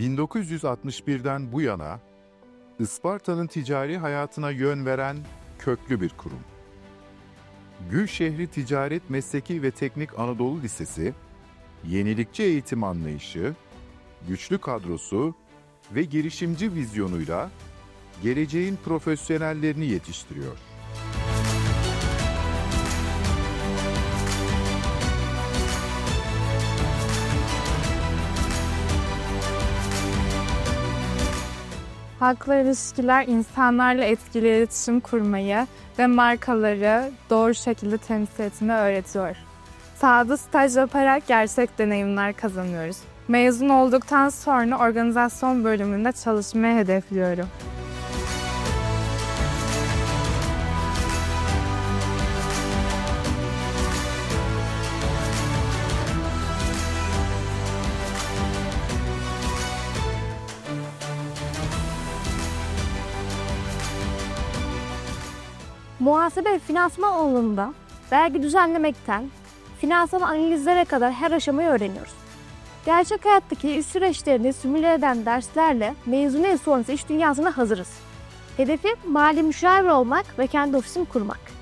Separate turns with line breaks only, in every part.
1961'den bu yana Isparta'nın ticari hayatına yön veren köklü bir kurum. Gülşehri Ticaret Mesleki ve Teknik Anadolu Lisesi, yenilikçi eğitim anlayışı, güçlü kadrosu ve girişimci vizyonuyla geleceğin profesyonellerini yetiştiriyor.
Halkla ilişkiler insanlarla etkili iletişim kurmayı ve markaları doğru şekilde temsil etmeyi öğretiyor. Sahada staj yaparak gerçek deneyimler kazanıyoruz. Mezun olduktan sonra organizasyon bölümünde çalışmayı hedefliyorum.
Muhasebe ve finansman alanında vergi düzenlemekten finansal analizlere kadar her aşamayı öğreniyoruz. Gerçek hayattaki iş süreçlerini simüle eden derslerle mezuniyet sonrası iş dünyasına hazırız. Hedefim mali müşavir olmak ve kendi ofisimi kurmak.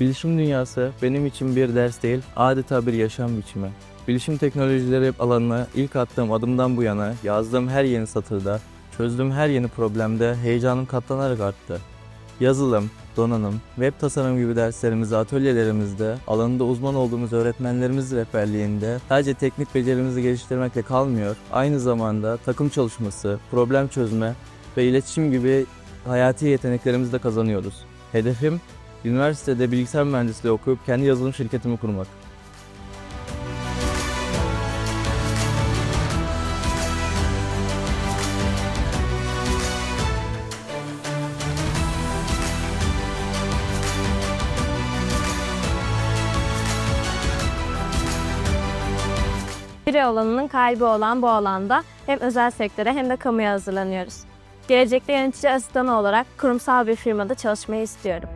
Bilişim dünyası benim için bir ders değil, adeta bir yaşam biçimi. Bilişim teknolojileri alanına ilk attığım adımdan bu yana yazdığım her yeni satırda, çözdüğüm her yeni problemde heyecanım katlanarak arttı. Yazılım, donanım, web tasarım gibi derslerimizde, atölyelerimizde, alanında uzman olduğumuz öğretmenlerimiz rehberliğinde sadece teknik becerilerimizi geliştirmekle kalmıyor, aynı zamanda takım çalışması, problem çözme ve iletişim gibi hayati yeteneklerimizi de kazanıyoruz. Hedefim Üniversitede bilgisayar mühendisliği okuyup kendi yazılım şirketimi kurmak.
Biri alanının kalbi olan bu alanda hem özel sektöre hem de kamuya hazırlanıyoruz. Gelecekte yönetici asistanı olarak kurumsal bir firmada çalışmayı istiyorum.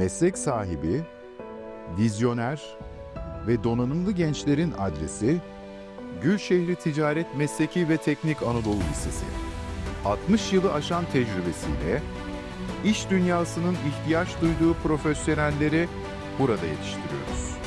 Meslek sahibi, vizyoner ve donanımlı gençlerin adresi Gülşehri Ticaret Mesleki ve Teknik Anadolu Lisesi. 60 yılı aşan tecrübesiyle iş dünyasının ihtiyaç duyduğu profesyonelleri burada yetiştiriyoruz.